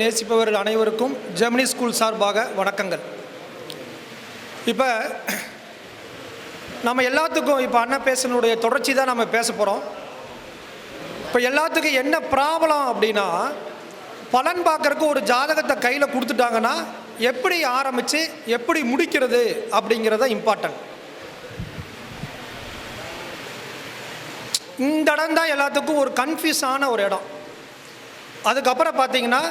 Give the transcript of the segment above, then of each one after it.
நேசிப்பவர்கள் அனைவருக்கும் ஜெமினி ஸ்கூல் சார்பாக வணக்கங்கள். இப்போ நம்ம எல்லாத்துக்கும் இப்போ அண்ணன் பேசினுடைய தொடர்ச்சி தான் நம்ம பேச போகிறோம் இப்போ எல்லாத்துக்கும் என்ன ப்ராப்ளம் அப்படின்னா பலன் பார்க்கறக்கு ஒரு ஜாதகத்தை கையில் கொடுத்துட்டாங்கன்னா எப்படி ஆரம்பித்து எப்படி முடிக்கிறது அப்படிங்கிறத இம்பார்ட்டன்ட் இந்த இடம் தான் எல்லாத்துக்கும் ஒரு கன்ஃபியூஸான ஒரு இடம். அதுக்கப்புறம் பார்த்தீங்கன்னா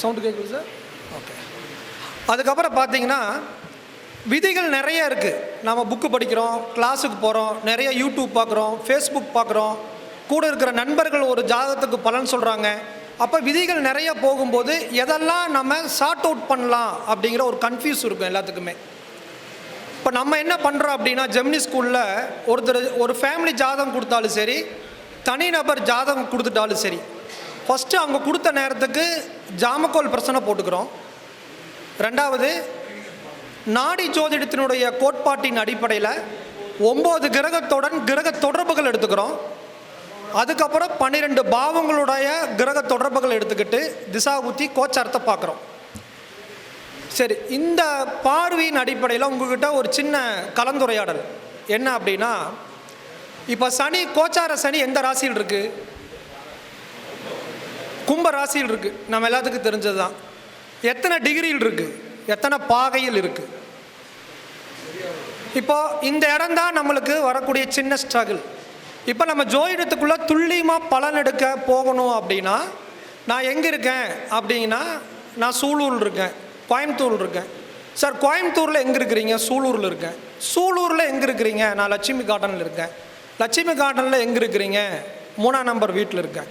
சவுண்டு கேட்குது சார்? ஓகே அதுக்கப்புறம் பார்த்தீங்கன்னா விதிகள் நிறைய இருக்குது நம்ம புக்கு படிக்கிறோம் கிளாஸுக்கு போகிறோம் நிறைய யூடியூப் பார்க்குறோம் ஃபேஸ்புக் பார்க்குறோம். கூட இருக்கிற நண்பர்கள் ஒரு ஜாதகத்துக்கு பலன் சொல்கிறாங்க அப்போ விதிகள் நிறைய போகும்போது எதெல்லாம் நம்ம சார்ட் அவுட் பண்ணலாம் அப்படிங்கிற ஒரு கன்ஃபியூஸ் இருக்கும் எல்லாத்துக்குமே. இப்போ நம்ம என்ன பண்ணுறோம் அப்படின்னா ஜெமினி ஸ்கூலில் ஒருத்தர் ஒரு ஃபேமிலி ஜாதகம் கொடுத்தாலும் சரி தனிநபர் ஜாதகம் கொடுத்துட்டாலும் சரி ஃபஸ்ட்டு அவங்க கொடுத்த நேரத்துக்கு ஜாமக்கோல் பிரச்சனை போட்டுக்கிறோம். ரெண்டாவது நாடி ஜோதிடத்தினுடைய கோட்பாட்டின் அடிப்படையில் ஒம்பது கிரகத்துடன் கிரக தொடர்புகள் எடுத்துக்கிறோம். அதுக்கப்புறம் பன்னிரெண்டு பாவங்களுடைய கிரக தொடர்புகள் எடுத்துக்கிட்டு திசா ஊற்றி கோச்சாரத்தை பார்க்குறோம். சரி இந்த பார்வையின் அடிப்படையில் உங்ககிட்ட ஒரு சின்ன கலந்துரையாடல். என்ன அப்படின்னா இப்போ சனி கோச்சார சனி எந்த ராசியில் இருக்குது கும்ப ராசியில் இருக்குது நம்ம எல்லாத்துக்கும் தெரிஞ்சது தான் எத்தனை டிகிரியில் இருக்குது எத்தனை பாகையில் இருக்குது இப்போது இந்த இடம் தான் நம்மளுக்கு வரக்கூடிய சின்ன ஸ்ட்ரகிள் இப்போ நம்ம ஜோதிடத்துக்குள்ளே துல்லியமாக பலன் எடுக்க போகணும் அப்படின்னா நான் எங்கே இருக்கேன் அப்படின்னா நான் சூலூர் இருக்கேன். கோயம்புத்தூர் இருக்கேன். சார் கோயம்புத்தூரில் எங்கே இருக்கிறீங்க? சூலூரில் இருக்கேன். சூலூரில் எங்கே இருக்கிறீங்க? நான் லட்சுமி கார்டனில் இருக்கேன். லட்சுமி கார்டனில் எங்கே இருக்கிறீங்க? மூணாம் நம்பர் வீட்டில் இருக்கேன்.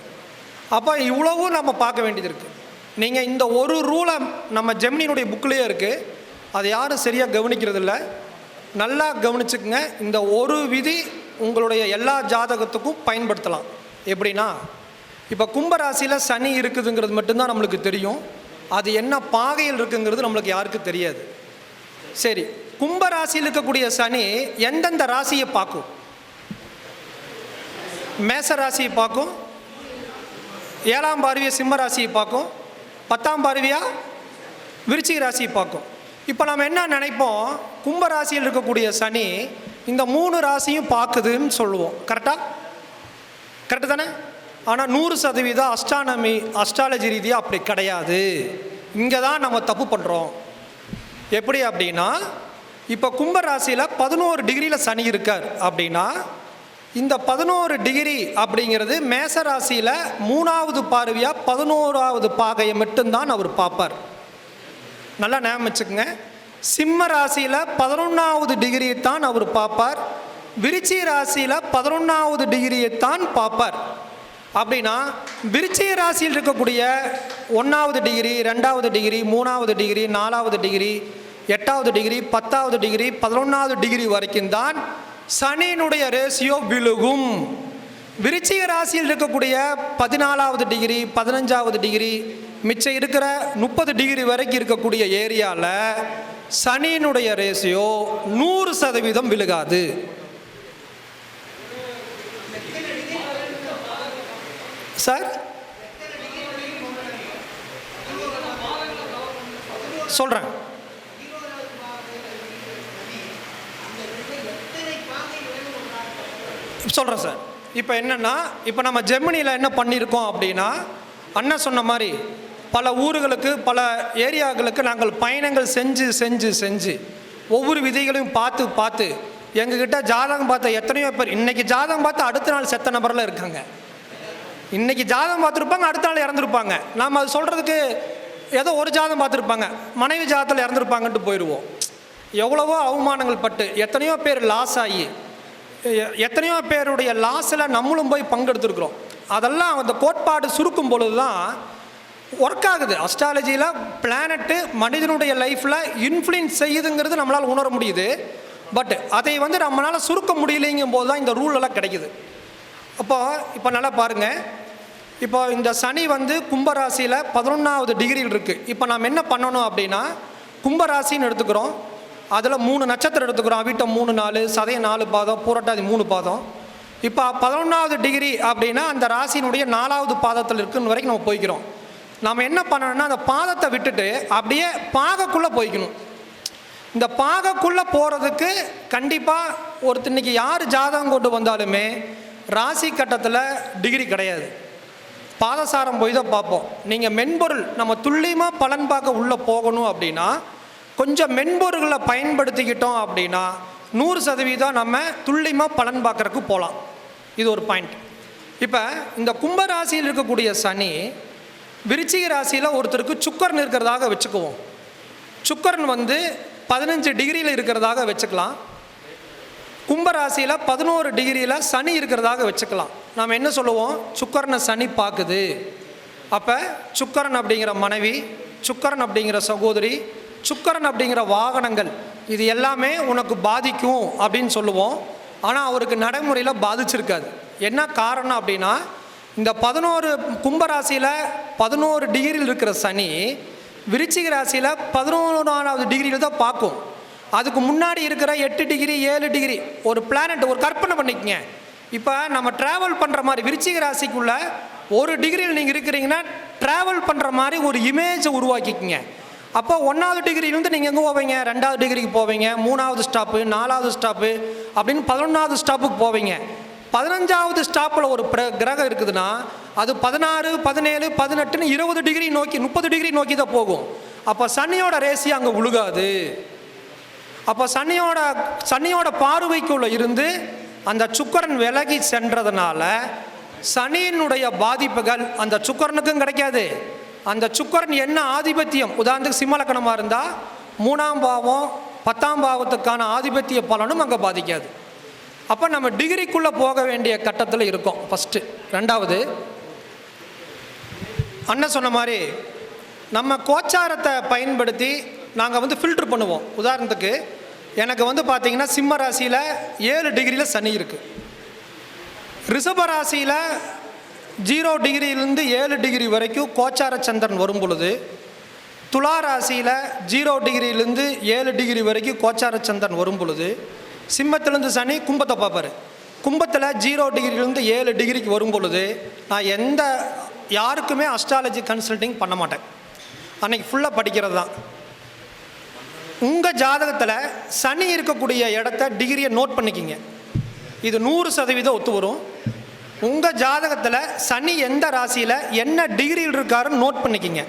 அப்போ இவ்வளவும் நம்ம பார்க்க வேண்டியது இருக்குது நீங்கள் இந்த ஒரு ரூலை நம்ம ஜெமினியினுடைய புக்லேயே இருக்குது அதை யாரும் சரியாக கவனிக்கிறதில்ல. நல்லா கவனிச்சுக்குங்க. இந்த ஒரு விதி உங்களுடைய எல்லா ஜாதகத்துக்கும் பயன்படுத்தலாம். எப்படின்னா இப்போ கும்பராசியில் சனி இருக்குதுங்கிறது மட்டும்தான் நம்மளுக்கு தெரியும். அது என்ன பாகையில் இருக்குங்கிறது நம்மளுக்கு யாருக்கும் தெரியாது. சரி கும்பராசியில் இருக்கக்கூடிய சனி எந்தெந்த ராசியை பார்க்கும்? மேச ராசியை பார்க்கும் ஏழாம் பார்வையை சிம்ம ராசியை பார்க்கும். பத்தாம் பார்வையாக விருச்சிக ராசியை பார்க்கும். இப்போ நம்ம என்ன நினைப்போம்? கும்ப ராசியில் இருக்கக்கூடிய சனி இந்த மூணு ராசியும் பார்க்குதுன்னு சொல்லுவோம். கரெக்டாக கரெக்டு தானே? ஆனால் நூறு சதவீதம் அஸ்ட்ரானமி அஸ்ட்ராலஜி ரீதியாக அப்படி கிடையாது. இங்கே தான் நம்ம தப்பு பண்ணுறோம் எப்படி அப்படின்னா இப்போ கும்ப ராசியில் பதினோரு டிகிரியில் சனி இருக்கார் அப்படின்னா இந்த பதினோரு டிகிரி அப்படிங்கிறது மேச ராசியில் மூணாவது பார்வையாக பதினோராவது பாகையை மட்டும்தான் அவர் பார்ப்பார். நல்லா ஞாபகம் வச்சுக்கோங்க. சிம்ம ராசியில் பதினொன்றாவது டிகிரியை தான் அவர் பார்ப்பார். விருச்சி ராசியில் பதினொன்றாவது டிகிரியை தான் பார்ப்பார். அப்படின்னா விருச்சி ராசியில் இருக்கக்கூடிய ஒன்றாவது டிகிரி ரெண்டாவது டிகிரி மூணாவது டிகிரி நாலாவது டிகிரி எட்டாவது டிகிரி பத்தாவது டிகிரி பதினொன்றாவது டிகிரி வரைக்கும் தான் சனியினுடைய ரேசியோ விழுகும். விருச்சிக ராசியில் இருக்கக்கூடிய பதினாலாவது டிகிரி பதினஞ்சாவது டிகிரி மிச்சம் இருக்கிற முப்பது டிகிரி வரைக்கும் இருக்கக்கூடிய ஏரியாவில் சனியினுடைய ரேசியோ நூறு சதவீதம் விழுகாது. சார்? சொல்கிறேன் சொல்கிறேன் சார். இப்போ என்னென்னா இப்போ நம்ம ஜெர்மனியில் என்ன பண்ணியிருக்கோம் அப்படின்னா அண்ணன் சொன்ன மாதிரி பல ஊர்களுக்கு பல ஏரியாக்களுக்கு நாங்கள் பயணங்கள் செஞ்சு செஞ்சு செஞ்சு ஒவ்வொரு விதைகளையும் பார்த்து பார்த்து எங்ககிட்ட ஜாதகம் பார்த்த எத்தனையோ பேர் இன்றைக்கி ஜாதகம் பார்த்து அடுத்த நாள் செத்த நபரில் இருக்காங்க. இன்றைக்கி ஜாதகம் பார்த்துருப்பாங்க அடுத்த நாள் இறந்துருப்பாங்க. நாம் அது சொல்கிறதுக்கு ஏதோ ஒரு ஜாதகம் பார்த்துருப்பாங்க மனைவி ஜாதத்தில் இறந்துருப்பாங்கன்ட்டு போயிடுவோம் எவ்வளவோ அவமானங்கள் பட்டு எத்தனையோ பேர் லாஸ் ஆகி எத்தனையோ பேருடைய லாஸில் நம்மளும் போய் பங்கெடுத்துருக்குறோம். அதெல்லாம் அந்த கோட்பாடு சுருக்கும் பொழுது தான் ஒர்க் ஆகுது அஸ்ட்ராலஜியில் பிளானட்டு மனிதனுடைய லைஃப்பில் இன்ஃப்ளூயன்ஸ் செய்யுதுங்கிறது நம்மளால் உணர முடியுது. பட் அதை வந்து நம்மளால் சுருக்க முடியலைங்கும் போது தான் இந்த ரூல் எல்லாம் கிடைக்குது. அப்போ இப்போ நல்லா பாருங்கள் இப்போ இந்த சனி வந்து கும்பராசியில் பதினொன்றாவது டிகிரியில் இருக்குது இப்போ நாம் என்ன பண்ணணும் அப்படின்னா கும்பராசின்னு எடுத்துக்கிறோம். அதில் மூணு நட்சத்திரம் எடுத்துக்கிறோம். அவிட்டம் மூணு நாலு சதயம் நாலு பாதம் பூரட்டாதி மூணு பாதம். இப்போ பதினொன்றாவது டிகிரி அப்படின்னா அந்த ராசியினுடைய நாலாவது பாதத்தில் இருக்குன்னு வரைக்கும் நம்ம போய்க்கிறோம். நாம் என்ன பண்ணணும்னா அந்த பாதத்தை விட்டுட்டு அப்படியே பாகக்குள்ளே போய்க்கணும். இந்த பாகக்குள்ளே போகிறதுக்கு கண்டிப்பாக ஒருத்தர் இன்னைக்கு யார் ஜாதகம் கொண்டு வந்தாலுமே ராசி கட்டத்தில் டிகிரி கிடையாது. பாதசாரம் போய் தான் பார்ப்போம். நீங்கள் மென்பொருள் நம்ம துல்லியமாக பலன் பார்க்க உள்ளே போகணும் அப்படின்னா கொஞ்சம் மென்பொருள்களை பயன்படுத்திக்கிட்டோம் அப்படின்னா நூறு சதவீதம் நம்ம துல்லியமாக பலன் பார்க்குறக்கு போகலாம் இது ஒரு பாயிண்ட் இப்போ இந்த கும்பராசியில் இருக்கக்கூடிய சனி விருச்சிக ராசியில் ஒருத்தருக்கு சுக்கரன் இருக்கிறதாக வச்சுக்குவோம். சுக்கரன் வந்து பதினஞ்சு டிகிரியில் இருக்கிறதாக வச்சுக்கலாம். கும்பராசியில் பதினோரு டிகிரியில் சனி இருக்கிறதாக வச்சுக்கலாம். நாம் என்ன சொல்லுவோம்? சுக்கரனை சனி பார்க்குது. அப்போ சுக்கரன் அப்படிங்கிற மனைவி சுக்கரன் அப்படிங்கிற சகோதரி சுக்கரன் அப்படிங்கிற வாகனங்கள் இது எல்லாமே உனக்கு பாதிக்கும் அப்படின்னு சொல்லுவோம். ஆனால் அவருக்கு நடைமுறையில் பாதிச்சிருக்காது. என்ன காரணம் அப்படின்னா இந்த பதினோரு கும்பராசியில் பதினோரு டிகிரியில் இருக்கிற சனி விருச்சிக ராசியில் பதினோராவது டிகிரியில் தான் பார்க்கும். அதுக்கு முன்னாடி இருக்கிற எட்டு டிகிரி ஏழு டிகிரி ஒரு பிளானட் ஒரு கற்பனை பண்ணிக்கங்க. இப்போ நம்ம ட்ராவல் பண்ணுற மாதிரி விருச்சிக ராசிக்குள்ளே ஒரு டிகிரியில் நீங்கள் இருக்கிறீங்கன்னா ட்ராவல் பண்ணுற மாதிரி ஒரு இமேஜை உருவாக்கிக்கங்க. அப்போ ஒன்றாவது டிகிரியிலேருந்து நீங்கள் எங்கே போவீங்க? ரெண்டாவது டிகிரிக்கு போவீங்க. மூணாவது ஸ்டாப்பு நாலாவது ஸ்டாப்பு அப்படின்னு பதினொன்றாவது ஸ்டாப்புக்கு போவீங்க. பதினஞ்சாவது ஸ்டாப்பில் ஒரு பிர கிரகம் இருக்குதுன்னா அது பதினாறு பதினேழு பதினெட்டுன்னு இருபது டிகிரி நோக்கி முப்பது டிகிரி நோக்கி தான் போகும். அப்போ சனியோட ரேசி அங்கே உழுகாது. அப்போ சனியோட சனியோட பார்வைக்குள்ளே இருந்து அந்த சுக்கரன் விலகி சென்றதுனால சனியினுடைய பாதிப்புகள் அந்த சுக்கரனுக்கும் கிடைக்காது. அந்த சுக்கரன் என்ன ஆதிபத்தியம்? உதாரணத்துக்கு சிம்மலக்கணமாக இருந்தால் மூணாம் பாவம் பத்தாம் பாவத்துக்கான ஆதிபத்திய பலனும் அங்கே பாதிக்காது. அப்போ நம்ம டிகிரிக்குள்ளே போக வேண்டிய கட்டத்தில் இருக்கோம். ஃபஸ்ட்டு ரெண்டாவது அண்ணன் சொன்ன மாதிரி நம்ம கோச்சாரத்தை பயன்படுத்தி நாங்கள் வந்து ஃபில்டர் பண்ணுவோம். உதாரணத்துக்கு எனக்கு வந்து பார்த்திங்கன்னா சிம்ம ராசியில் ஏழு டிகிரியில் சனி இருக்குது ரிஷப ராசியில் ஜீரோ டிகிரியிலேருந்து ஏழு டிகிரி வரைக்கும் கோச்சார சந்திரன் வரும் பொழுது துலா ராசியில் ஜீரோ டிகிரியிலேருந்து ஏழு டிகிரி வரைக்கும் கோச்சார சந்திரன் வரும் பொழுது சிம்மத்திலேருந்து சனி கும்பத்தை பார்ப்பார். கும்பத்தில் ஜீரோ டிகிரியிலேருந்து ஏழு டிகிரிக்கு வரும் பொழுது நான் எந்த யாருக்குமே அஸ்ட்ராலஜி கன்சல்டிங் பண்ண மாட்டேன். அன்றைக்கி ஃபுல்லாக படிக்கிறது தான். உங்கள் ஜாதகத்தில் சனி இருக்கக்கூடிய இடத்த டிகிரியை நோட் பண்ணிக்கிங்க. இது நூறு சதவீதம் ஒத்து வரும். உங்கள் ஜாதகத்தில் சனி எந்த ராசியில் என்ன டிகிரியில் இருக்காருன்னு நோட் பண்ணிக்கிங்க.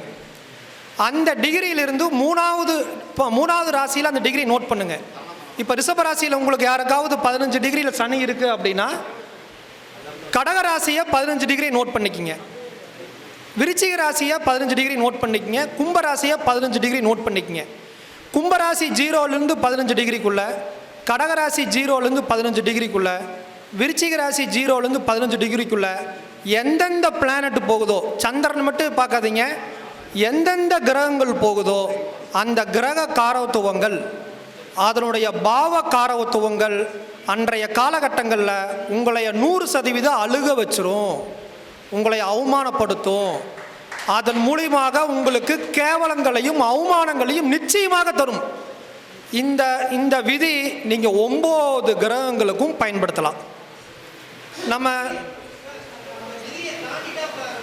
அந்த டிகிரியிலிருந்து மூணாவது இப்போ மூணாவது ராசியில் அந்த டிகிரி நோட் பண்ணுங்க. இப்போ ரிஷப ராசியில் உங்களுக்கு யாருக்காவது பதினஞ்சு டிகிரியில் சனி இருக்குது அப்படின்னா கடக ராசியை பதினஞ்சு டிகிரி நோட் பண்ணிக்கிங்க. விருச்சிக ராசியை பதினஞ்சு டிகிரி நோட் பண்ணிக்கிங்க. கும்ப ராசியை பதினஞ்சு டிகிரி நோட் பண்ணிக்கங்க. கும்பராசி ஜீரோலேருந்து பதினஞ்சு டிகிரிக்குள்ளே கடகராசி ஜீரோலேருந்து பதினஞ்சு டிகிரிக்குள்ள விருச்சிக ராசி ஜீரோலேருந்து பதினஞ்சு டிகிரிக்குள்ள எந்தெந்த பிளானட் போகுதோ சந்திரன் மட்டும் பார்க்காதீங்க. எந்தெந்த கிரகங்கள் போகுதோ அந்த கிரக காரத்துவங்கள் அதனுடைய பாவ காரத்துவங்கள் அன்றைய காலகட்டங்களில் உங்களைய நூறு சதவீதம் அழுக வச்சிரும். உங்களை அவமானப்படுத்தும். அதன் மூலியமாக உங்களுக்கு கேவலங்களையும் அவமானங்களையும் நிச்சயமாக தரும். இந்த இந்த விதி நீங்கள் ஒம்பது கிரகங்களுக்கும் பயன்படுத்தலாம். நம்ம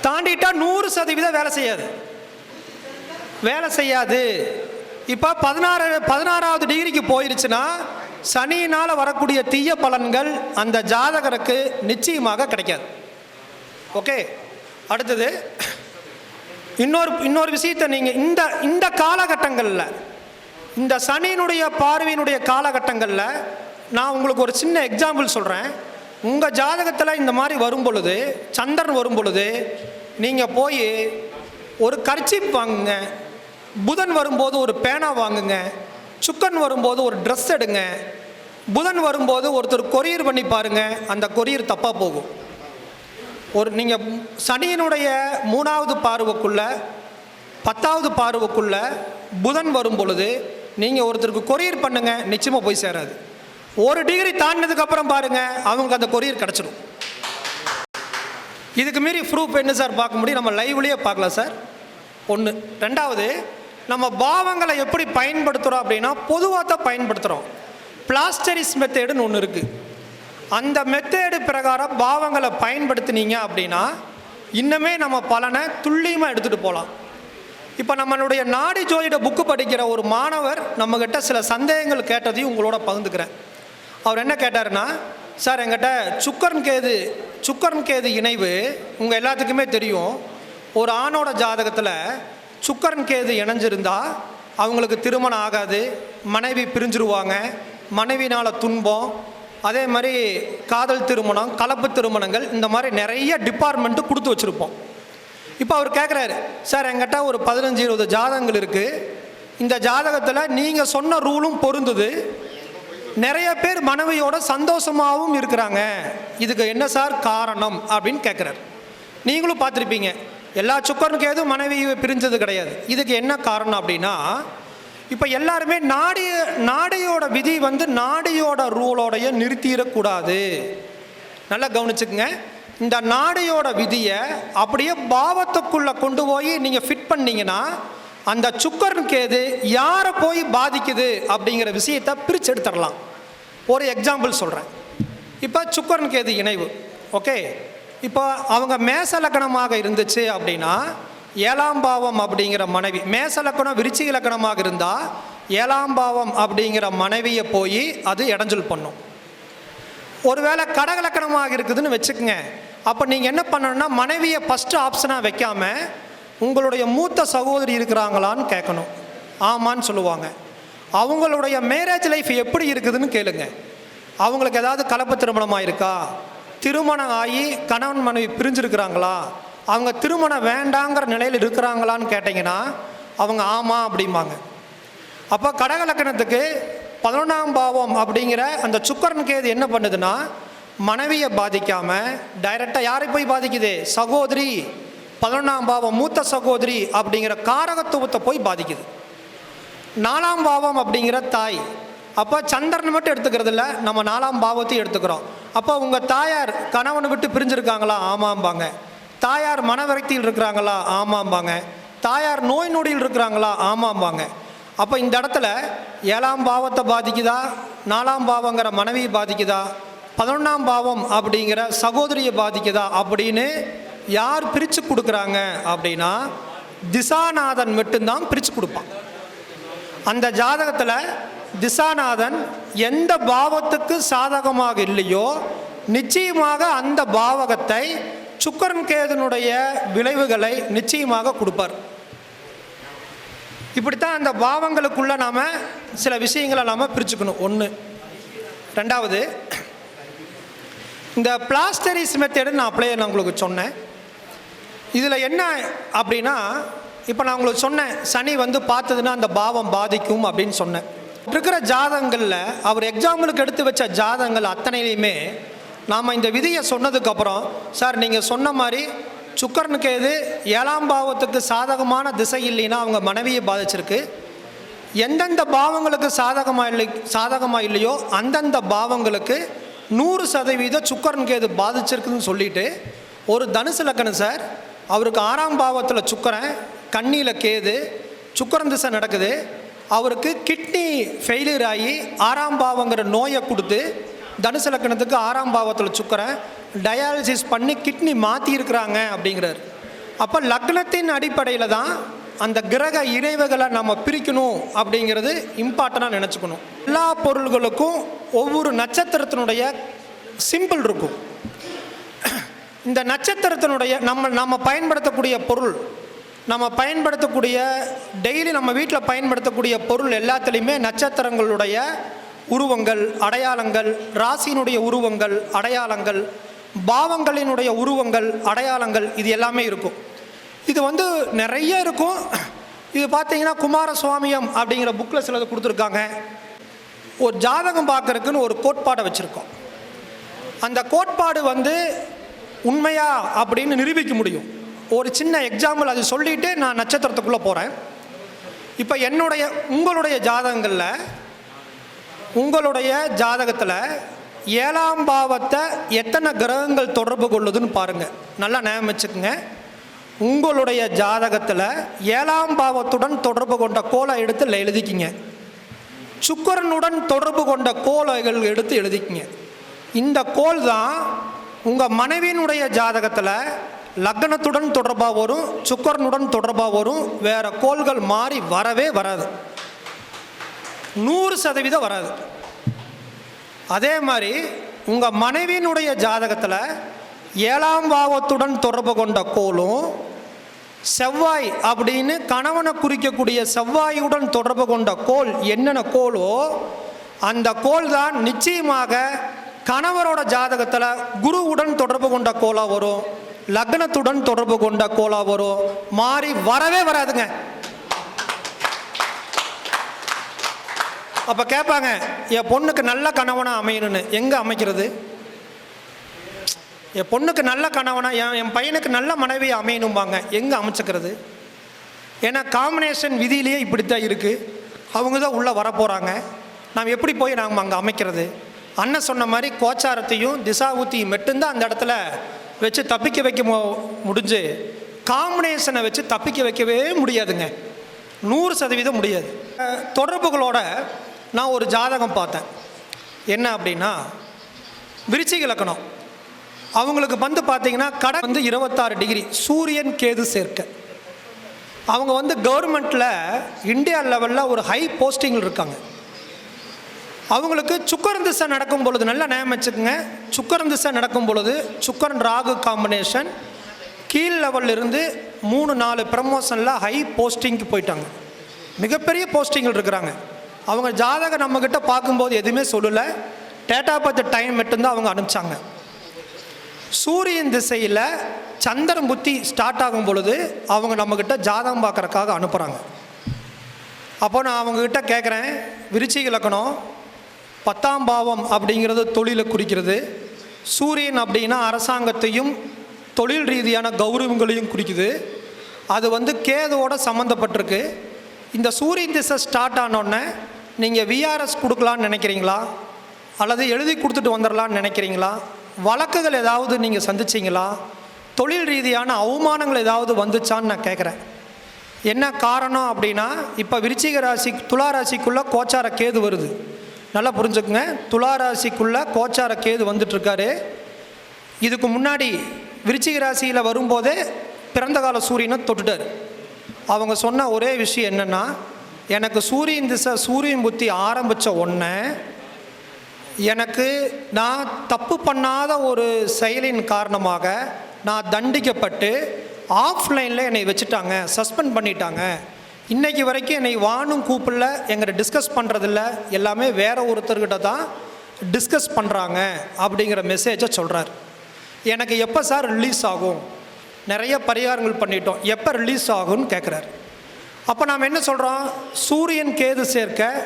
தாண்டிட்டா நூறு சதவீதம் வேலை செய்யாது. வேலை செய்யாது. இப்போ பதினாறு பதினாறாவது டிகிரிக்கு போயிருச்சுன்னா சனியினால் வரக்கூடிய தீய பலன்கள் அந்த ஜாதகருக்கு நிச்சயமாக கிடைக்காது. ஓகே? அடுத்தது இன்னொரு இன்னொரு விஷயத்தை நீங்கள் இந்த இந்த காலகட்டங்களில் இந்த சனியினுடைய பார்வையினுடைய காலகட்டங்களில் நான் உங்களுக்கு ஒரு சின்ன எக்ஸாம்பிள் சொல்கிறேன் உங்கள் ஜாதகத்தில் இந்த மாதிரி வரும் பொழுது சந்திரன் வரும் பொழுது நீங்கள் போய் ஒரு கர்ச்சிப் வாங்குங்க. புதன் வரும்போது ஒரு பேனா வாங்குங்க. சுக்கன் வரும்போது ஒரு ட்ரெஸ் எடுங்க. புதன் வரும்போது ஒருத்தர் கொரியர் பண்ணி பாருங்கள் அந்த கொரியர் தப்பாக போகும். ஒரு நீங்கள் சனியினுடைய மூணாவது பார்வைக்குள்ள பத்தாவது பார்வைக்குள்ள புதன் வரும் பொழுது நீங்கள் ஒருத்தருக்கு கொரியர் பண்ணுங்க நிச்சயமாக போய் சேராது. ஒரு டிகிரி தாண்டினதுக்கு அப்புறம் பாருங்க அவங்க அந்த கொரியர் கிடச்சிடும். இதுக்கு மீறி ப்ரூஃப் என்ன சார் பார்க்க முடியும்? நம்ம லைவ்லேயே பார்க்கலாம் சார் ஒன்று ரெண்டாவது நம்ம பாவங்களை எப்படி பயன்படுத்துகிறோம் அப்படின்னா பொதுவாக தான் பயன்படுத்துகிறோம் பிளாஸ்டரிஸ் மெத்தேடுன்னு ஒன்று இருக்குது அந்த மெத்தேடு பிரகாரம் பாவங்களை பயன்படுத்தினீங்க அப்படின்னா இன்னுமே நம்ம பலனை துல்லியமாக எடுத்துகிட்டு போகலாம். இப்போ நம்மளுடைய நாடி ஜோதிட புக்கு படிக்கிற ஒரு மாணவர் நம்மக்கிட்ட சில சந்தேகங்கள் கேட்டதையும் உங்களோட பகிர்ந்துக்கிறேன். அவர் என்ன கேட்டாருன்னா சார் எங்கிட்ட சுக்கரன் கேது சுக்கரன் கேது இணைவு உங்கள் எல்லாத்துக்குமே தெரியும். ஒரு ஆணோட ஜாதகத்தில் சுக்கரன் கேது இணைஞ்சிருந்தா அவங்களுக்கு திருமணம் ஆகாது மனைவி பிரிஞ்சிருவாங்க மனைவினால் துன்பம். அதே மாதிரி காதல் திருமணம் கலப்பு திருமணங்கள் இந்த மாதிரி நிறைய டிபார்ட்மெண்ட்டு கொடுத்து வச்சுருப்போம். இப்போ அவர் கேட்குறாரு சார் எங்கிட்ட ஒரு பதினஞ்சு இருபது ஜாதகங்கள் இருக்குது இந்த ஜாதகத்தில் நீங்கள் சொன்ன ரூலும் பொருந்துது. நிறைய பேர் மனைவியோட சந்தோஷமாகவும் இருக்கிறாங்க. இதுக்கு என்ன சார் காரணம்? அப்படின்னு கேட்குறாரு நீங்களும் பார்த்துருப்பீங்க. எல்லா சுக்கரனுக்கு எதுவும் மனைவி பிரிஞ்சது கிடையாது. இதுக்கு என்ன காரணம் அப்படின்னா இப்போ எல்லாருமே நாடி நாடையோட விதி வந்து நாடியோட ரூலோடைய நிறுத்திடக்கூடாது. நல்லா கவனிச்சுக்குங்க. இந்த நாடையோட விதியை அப்படியே பாவத்துக்குள்ளே கொண்டு போய் நீங்கள் ஃபிட் பண்ணிங்கன்னா அந்த சுக்கரன் கேது யாரை போய் பாதிக்குது அப்படிங்கிற விஷயத்தை பிரித்து எடுத்துடலாம் ஒரு எக்ஸாம்பிள் சொல்கிறேன் இப்போ சுக்கரன் கேது இணைவு? ஓகே இப்போ அவங்க மேச லக்கணமாக இருந்துச்சு அப்படின்னா ஏழாம் பாவம் அப்படிங்கிற மனைவி மேச லக்கணம் விருச்சிக லக்கணமாக இருந்தால் ஏழாம் பாவம் அப்படிங்கிற மனைவியை போய் அது இடைஞ்சல் பண்ணும். ஒருவேளை கடகலக்கணமாக இருக்குதுன்னு வச்சுக்கோங்க. அப்போ நீங்கள் என்ன பண்ணணும்னா மனைவியை ஃபஸ்ட்டு ஆப்ஷனாக வைக்காமல் உங்களுடைய மூத்த சகோதரி இருக்கிறாங்களான்னு கேட்கணும். ஆமான்னு சொல்லுவாங்க. அவங்களுடைய மேரேஜ் லைஃப் எப்படி இருக்குதுன்னு கேளுங்க. அவங்களுக்கு ஏதாவது கலப்பு திருமணமாக இருக்கா? திருமணம் ஆகி கணவன் மனைவி பிரிஞ்சிருக்கிறாங்களா? அவங்க திருமணம் வேண்டாங்கிற நிலையில் இருக்கிறாங்களான்னு கேட்டிங்கன்னா அவங்க ஆமாம் அப்படிம்பாங்க. அப்போ கடகலக்கணத்துக்கு பதினொன்றாம் பாவம் அப்படிங்கிற அந்த சுக்கரன் கேது என்ன பண்ணுதுன்னா மனைவியை பாதிக்காமல் டைரெக்டாக யாரை போய் பாதிக்குது? சகோதரி. பதினொன்றாம் பாவம் மூத்த சகோதரி அப்படிங்கிற காரகத்துவத்தை போய் பாதிக்குது. நாலாம் பாவம் அப்படிங்கிற தாய். அப்போ சந்திரன் மட்டும் எடுத்துக்கிறது இல்லை நம்ம நாலாம் பாவத்தையும் எடுத்துக்கிறோம். அப்போ உங்கள் தாயார் கணவனை விட்டு பிரிஞ்சிருக்காங்களா? ஆமாம்பாங்க. தாயார் மனவிரக்தியில் இருக்கிறாங்களா? ஆமாம்பாங்க. தாயார் நோய் நொடியில் இருக்கிறாங்களா? ஆமாம்பாங்க. அப்போ இந்த இடத்துல ஏழாம் பாவத்தை பாதிக்குதா? நாலாம் பாவங்கிற மனைவியை பாதிக்குதா? பதினொன்றாம் பாவம் அப்படிங்கிற சகோதரியை பாதிக்குதா? அப்படின்னு யார் பிரித்து கொடுக்குறாங்க அப்படின்னா திசாநாதன் மட்டும்தான் பிரித்து கொடுப்பான். அந்த ஜாதகத்தில் திசாநாதன் எந்த பாவத்துக்கு சாதகமாக இல்லையோ நிச்சயமாக அந்த பாவகத்தை சுக்கரன் கேதனுடைய விளைவுகளை நிச்சயமாக கொடுப்பார். இப்படித்தான் அந்த பாவங்களுக்குள்ள நாம் சில விஷயங்களை நாம் பிரிச்சுக்கணும். ஒன்று ரெண்டாவது இந்த பிளாஸ்டரிஸ் மெத்தேடு நான் அப்படியே நான் உங்களுக்கு சொன்னேன். இதில் என்ன அப்படின்னா இப்போ நான் உங்களுக்கு சொன்னேன் சனி வந்து பார்த்ததுன்னா அந்த பாவம் பாதிக்கும் அப்படின்னு சொன்னேன். இருக்கிற ஜாதகங்களில் அவர் எக்ஸாம்பிளுக்கு எடுத்து வச்ச ஜாதகங்கள் அத்தனையிலையுமே நாம் இந்த விதியை சொன்னதுக்கப்புறம் சார் நீங்கள் சொன்ன மாதிரி சுக்கரனுக்கு எது ஏழாம் பாவத்துக்கு சாதகமான திசை இல்லைன்னா அவங்க மனைவியை பாதிச்சிருக்கு. எந்தெந்த பாவங்களுக்கு சாதகமாக இல்லை சாதகமாக இல்லையோ அந்தந்த பாவங்களுக்கு நூறு சதவீத சுக்கரனுக்கு கேது பாதிச்சிருக்குன்னு சொல்லிட்டு ஒரு தனுசு லக்கணம் சார் அவருக்கு ஆறாம் பாவத்தில் சுக்கரன் கண்ணியில் கேது சுக்கரன் திசை நடக்குது. அவருக்கு கிட்னி ஃபெயிலியர் ஆகி ஆறாம் பாவங்கிற நோயை கொடுத்து தனுசு லக்கணத்துக்கு ஆறாம் பாவத்தில் சுக்கரன் டயாலிசிஸ் பண்ணி கிட்னி மாற்றியிருக்கிறாங்க அப்படிங்கிறார். அப்போ லக்னத்தின் அடிப்படையில் தான் அந்த கிரக இணைவுகளை நம்ம பிரிக்கணும் அப்படிங்கிறது இம்பார்ட்டண்ட்டாக நினச்சிக்கணும். எல்லா பொருள்களுக்கும் ஒவ்வொரு நட்சத்திரத்தினுடைய சிம்பிள் இருக்கும். இந்த நட்சத்திரத்தினுடைய நம்ம நம்ம பயன்படுத்தக்கூடிய பொருள் நம்ம பயன்படுத்தக்கூடிய டெய்லி நம்ம வீட்டில் பயன்படுத்தக்கூடிய பொருள் எல்லாத்துலேயுமே நட்சத்திரங்களுடைய உருவங்கள் அடையாளங்கள் ராசியினுடைய உருவங்கள் அடையாளங்கள் பாவங்களினுடைய உருவங்கள் அடையாளங்கள் இது எல்லாமே இருக்கும். இது வந்து நிறைய இருக்கும். இது பார்த்தீங்கன்னா குமாரசுவாமியம் அப்படிங்கிற புக்கில் சிலது கொடுத்துருக்காங்க. ஒரு ஜாதகம் பார்க்குறதுக்குன்னு ஒரு கோட்பாடை வச்சுருக்கோம். அந்த கோட்பாடு வந்து உண்மையா அப்படின்னு நிரூபிக்க முடியும். ஒரு சின்ன எக்ஸாம்பிள் அது சொல்லிட்டு நான் நட்சத்திரத்துக்குள்ளே போகிறேன் இப்போ என்னுடைய உங்களுடைய ஜாதகங்களில் உங்களுடைய ஜாதகத்தில் ஏழாம் பாவத்தை எத்தனை கிரகங்கள் தொடர்பு கொள்ளுதுன்னு பாருங்கள் நல்லா நியமிச்சுக்குங்க உங்களுடைய ஜாதகத்தில் ஏழாம் பாவத்துடன் தொடர்பு கொண்ட கோலை எடுத்து எழுதிக்கிங்க. சுக்கிரனுடன் தொடர்பு கொண்ட கோலைகள் எடுத்து எழுதிக்கிங்க. இந்த கோல் தான் உங்கள் மனைவியினுடைய ஜாதகத்தில் லக்னத்துடன் தொடர்பாக வரும் சுக்கரனுடன் தொடர்பாக வரும் வேறு கோள்கள் மாறி வரவே வராது. நூறு சதவீதம் வராது. அதே மாதிரி உங்கள் மனைவியினுடைய ஜாதகத்தில் ஏழாம் பாவத்துடன் தொடர்பு கொண்ட கோலும் செவ்வாய் அப்படின்னு கணவனை குறிக்கக்கூடிய செவ்வாயுடன் தொடர்பு கொண்ட கோல் என்னென்ன கோலோ அந்த கோல் தான் நிச்சயமாக கணவரோட ஜாதகத்தில் குருவுடன் தொடர்பு கொண்ட கோலாக வரும். லக்னத்துடன் தொடர்பு கொண்ட கோலா வரும் மாறி வரவே வராதுங்க. அப்போ கேட்பாங்க என் பொண்ணுக்கு நல்ல கணவனா அமையணும்னு. எங்கே அமைக்கிறது? என் பொண்ணுக்கு நல்ல கணவனா என் என் பையனுக்கு நல்ல மனைவி அமையணும்பாங்க. எங்கே அமைச்சுக்கிறது? ஏன்னா காம்பினேஷன் விதியிலேயே இப்படித்தான் இருக்குது அவங்க தான் உள்ளே வரப்போகிறாங்க நாம் எப்படி போய் நாம் அங்கே அமைக்கிறது? அண்ணன் சொன்ன மாதிரி கோச்சாரத்தையும் திசாவுத்தியும் மட்டும்தான் அந்த இடத்துல வச்சு தப்பிக்க வைக்க மு- முடிஞ்சு காம்பினேஷனை வச்சு தப்பிக்க வைக்கவே முடியாதுங்க. நூறு சதவீதம் முடியாது. தொடர்புகளோட நான் ஒரு ஜாதகம் பார்த்தேன். என்ன அப்படின்னா விருச்சிக இலக்கணம் அவங்களுக்கு வந்து பார்த்தீங்கன்னா கடை வந்து இருபத்தாறு டிகிரி சூரியன் கேது சேர்க்க. அவங்க வந்து கவர்மெண்ட்டில் இந்தியா லெவலில் ஒரு ஹை போஸ்டிங்கில் இருக்காங்க. அவங்களுக்கு சுக்கரன் திசை நடக்கும் பொழுது நல்லா நியமம் வச்சுக்கோங்க. சுக்கரன் திசை நடக்கும் பொழுது சுக்கரன் ராகு காம்பினேஷன் கீழ் லெவலில் இருந்து மூணு நாலு ப்ரமோஷனில் ஹை போஸ்டிங்க்கு போயிட்டாங்க. மிகப்பெரிய போஸ்டிங்கில் இருக்கிறாங்க. அவங்க ஜாதகம் நம்மக்கிட்ட பார்க்கும்போது எதுவுமே சொல்லலை. டேட்டா பர்த் டைம் மட்டும்தான் அவங்க அனுப்பிச்சாங்க. சூரியன் திசையில் சந்திரன் புத்தி ஸ்டார்ட் ஆகும் பொழுது அவங்க நம்மக்கிட்ட ஜாதகம் பார்க்குறக்காக அனுப்புகிறாங்க அப்போ நான் அவங்கக்கிட்ட கேட்குறேன் விருச்சிக இலக்கணம் பத்தாம் பாவம் அப்படிங்கிறது தொழிலை குறிக்கிறது. சூரியன் அப்படின்னா அரசாங்கத்தையும் தொழில் ரீதியான கௌரவங்களையும் குறிக்குது. அது வந்து கேதுவோட சம்மந்தப்பட்டிருக்கு இந்த சூரியன் திசை ஸ்டார்ட் ஆனோடனே நீங்கள் விஆர்எஸ் கொடுக்கலான்னு நினைக்கிறீங்களா? அல்லது எழுதி கொடுத்துட்டு வந்துடலான்னு நினைக்கிறீங்களா? வழக்குகள் ஏதாவது நீங்கள் சந்திச்சிங்களா? தொழில் ரீதியான அவமானங்கள் ஏதாவது வந்துச்சான்னு நான் கேட்குறேன் என்ன காரணம் அப்படின்னா இப்போ விருச்சிக ராசி துலா ராசிக்குள்ளே கோச்சார கேது வருது. நல்லா புரிஞ்சுக்குங்க. துலா ராசிக்குள்ளே கோச்சார கேது வந்துட்டுருக்காரு இதுக்கு முன்னாடி விருச்சிக ராசியில் வரும்போதே பிறந்த கால சூரியனை தொட்டுட்டார். அவங்க சொன்ன ஒரே விஷயம் என்னென்னா எனக்கு சூரியன் திசை சூரியன் புத்தி ஆரம்பித்த ஒன்று எனக்கு நான் தப்பு பண்ணாத ஒரு செயலின் காரணமாக நான் தண்டிக்கப்பட்டு ஆஃப்லைனில் என்னை வச்சுட்டாங்க சஸ்பெண்ட் பண்ணிட்டாங்க. இன்றைக்கு வரைக்கும் என்னை வானும் கூப்பிடல எங்களை டிஸ்கஸ் பண்ணுறதில்ல எல்லாமே வேறு ஒருத்தர்கிட்ட தான் டிஸ்கஸ் பண்ணுறாங்க அப்படிங்கிற மெசேஜை சொல்கிறார் எனக்கு எப்போ சார் ரிலீஸ் ஆகும்? நிறைய பரிகாரங்கள் பண்ணிட்டோம். எப்போ ரிலீஸ் ஆகும்னு கேட்குறார் அப்போ நாம் என்ன சொல்கிறோம் சூரியன் கேது சேர்க்க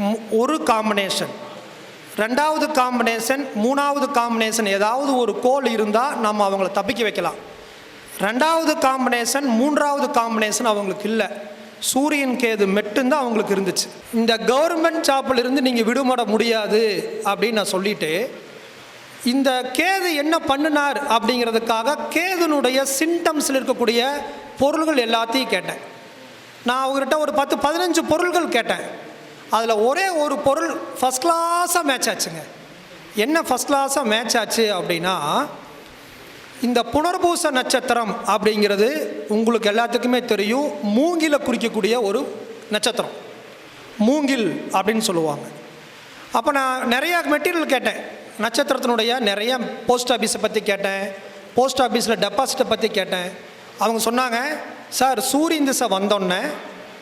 மு- ஒரு காம்பினேஷன் ரெண்டாவது காம்பினேஷன் மூணாவது காம்பினேஷன் ஏதாவது ஒரு கோல் இருந்தால் நம்ம அவங்கள தப்பிக்க வைக்கலாம். ரெண்டாவது காம்பினேஷன் மூன்றாவது காம்பினேஷன் அவங்களுக்கு இல்லை. சூரியன் கேது மட்டும்தான் அவங்களுக்கு இருந்துச்சு. இந்த கவர்மெண்ட் ஜாப்பில் இருந்து நீங்கள் விடுபட முடியாது அப்படின்னு நான் சொல்லிட்டு இந்த கேது என்ன பண்ணினார் அப்படிங்கிறதுக்காக கேதுனுடைய சிம்டம்ஸில் இருக்கக்கூடிய பொருள்கள் எல்லாத்தையும் கேட்டேன். நான் அவங்ககிட்ட ஒரு பத்து பதினஞ்சு பொருள்கள் கேட்டேன். அதில் ஒரே ஒரு பொருள் ஃபஸ்ட் கிளாஸாக மேட்ச் ஆச்சுங்க. என்ன ஃபஸ்ட் கிளாஸாக மேட்ச் ஆச்சு அப்படின்னா இந்த புனர்பூச நட்சத்திரம் அப்படிங்கிறது உங்களுக்கு எல்லாத்துக்குமே தெரியும். மூங்கில குறிக்கக்கூடிய ஒரு நட்சத்திரம். மூங்கில் அப்படின்னு சொல்லுவாங்க. அப்போ நான் நிறையா மெட்டீரியல் கேட்டேன். நட்சத்திரத்தினுடைய நிறைய போஸ்ட் ஆஃபீஸை பற்றி கேட்டேன். போஸ்ட் ஆஃபீஸில் டெபாசிட்டை பற்றி கேட்டேன். அவங்க சொன்னாங்க சார் சூரியன் திசை வந்தோடனே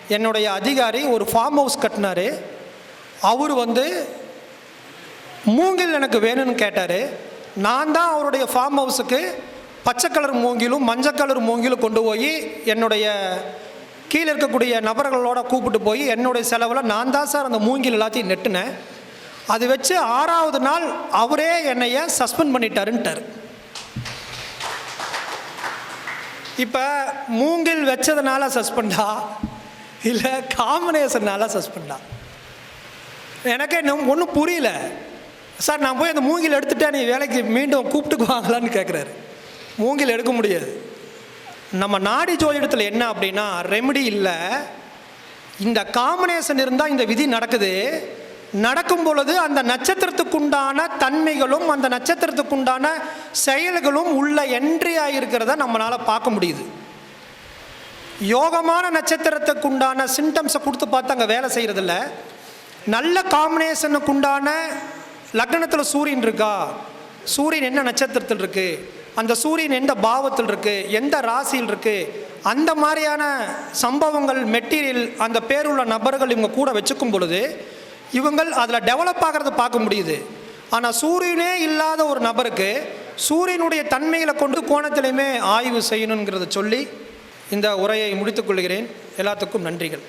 என்னுடைய அதிகாரி ஒரு ஃபார்ம் ஹவுஸ் கட்டினாரு. அவர் வந்து மூங்கில் எனக்கு வேணும்னு கேட்டார். நான் தான் அவருடைய ஃபார்ம் ஹவுஸுக்கு பச்சை கலர் மூங்கிலும் மஞ்சள் கலர் மூங்கிலும் கொண்டு போய் என்னுடைய கீழே இருக்கக்கூடிய நபர்களோட கூப்பிட்டு போய் என்னுடைய செலவில் நான் தான் சார் அந்த மூங்கில் எல்லாத்தையும் நெட்டினேன். அது வச்சு ஆறாவது நாள் அவரே என்னைய சஸ்பெண்ட் பண்ணிட்டாருன்ட்டார். இப்போ மூங்கில் வச்சதுனால சஸ்பெண்டா இல்லை காம்பினேஷன்னால சஸ்பெண்டா இன்னும் ஒன்றும் புரியல. சார் நான் போய் அந்த மூங்கில் எடுத்துட்டா நீ வேலைக்கு மீண்டும் கூப்பிட்டுக்குவாங்களான்னு கேட்குறாரு மூங்கில் எடுக்க முடியாது. நம்ம நாடி ஜோதிடத்தில் என்ன அப்படின்னா ரெமெடி இல்லை. இந்த காம்பினேஷன் இருந்தால் இந்த விதி நடக்குது. நடக்கும் பொழுது அந்த நட்சத்திரத்துக்குண்டான தன்மைகளும் அந்த நட்சத்திரத்துக்குண்டான செயல்களும் உள்ள என்ட்ரி இருக்கிறத நம்மளால் பார்க்க முடியுது. யோகமான நட்சத்திரத்துக்குண்டான சிம்டம்ஸை கொடுத்து பார்த்து அங்கே வேலை செய்கிறதில்ல நல்ல காம்பினேஷனுக்குண்டான லக்னத்தில் சூரியன் இருக்கா? சூரியன் என்ன நட்சத்திரத்தில் இருக்குது அந்த சூரியன் எந்த பாவத்தில் இருக்குது எந்த ராசியில் இருக்குது அந்த மாதிரியான சம்பவங்கள் மெட்டீரியல் அந்த பேருள்ள நபர்கள் இவங்க கூட வச்சுக்கும் பொழுது இவங்கள் அதில் டெவலப் ஆகிறத பார்க்க முடியுது. ஆனால் சூரியனே இல்லாத ஒரு நபருக்கு சூரியனுடைய தன்மைகளை கொண்டு கோணத்திலையுமே ஆய்வு செய்யணுங்கிறத சொல்லி இந்த உரையை முடித்துக்கொள்கிறேன் எல்லாத்துக்கும் நன்றிகள்.